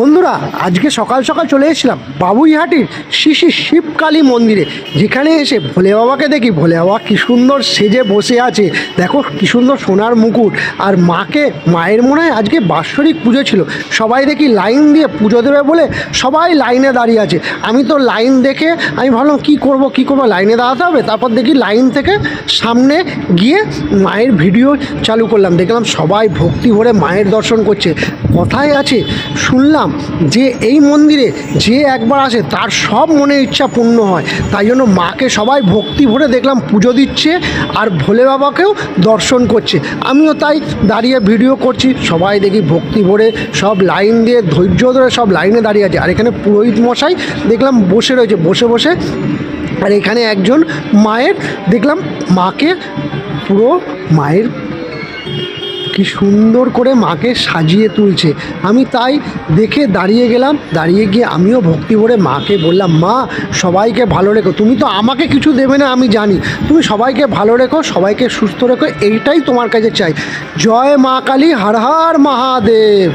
বন্ধুরা, আজকে সকাল সকাল চলে এসেছিলাম বাবুইহাটির শিশি শিবকালী মন্দিরে। যেখানে এসে ভোলে বাবাকে দেখি, ভোলে বাবা কী সুন্দর সেজে বসে আছে। দেখো কী সুন্দর সোনার মুকুট। আর মাকে, মায়ের মনে হয় আজকে বাৎসরিক পুজো ছিল। সবাই দেখি লাইন দিয়ে পুজো দেবে বলে সবাই লাইনে দাঁড়িয়ে আছে। আমি তো লাইন দেখে আমি ভাবলাম, কী করব, কী করব? লাইনে দাঁড়াতে হবে? তারপর দেখি লাইন থেকে সামনে গিয়ে মায়ের ভিডিও চালু করলাম। দেখলাম সবাই ভক্তি ভরে মায়ের দর্শন করছে। কথায় আছে, শুনলাম যে এই মন্দিরে যে একবার আসে, তার সব মনের ইচ্ছা পূর্ণ হয়। তাই জন্য মাকে সবাই ভক্তি ভরে দেখলাম, পুজো দিচ্ছে আর ভোলে বাবাকেও দর্শন করছে। আমিও তাই দাঁড়িয়ে ভিডিও করছি, সবাই দেখি ভক্তি ভরে সব লাইন দিয়ে, ধৈর্য ধরে সব লাইনে দাঁড়িয়ে আছে। আর এখানে পুরোহিত মশাই দেখলাম বসে রয়েছে, বসে বসে। আর এখানে একজন মায়ের, দেখলাম মাকে পুরো মায়ের কি সুন্দর করে মাকে সাজিয়ে তুলছে। আমি তাই দেখে দাঁড়িয়ে গেলাম। দাঁড়িয়ে গিয়ে আমিও ভক্তি ভরে মাকে বললাম, মা, সবাইকে ভালো রেখো। তুমি তো আমাকে কিছু দেবে না, আমি জানি। তুমি সবাইকে ভালো রেখো, সবাইকে সুস্থ রেখো, এইটাই তোমার কাছে চাই। জয় মা কালী, হর হর মহাদেব।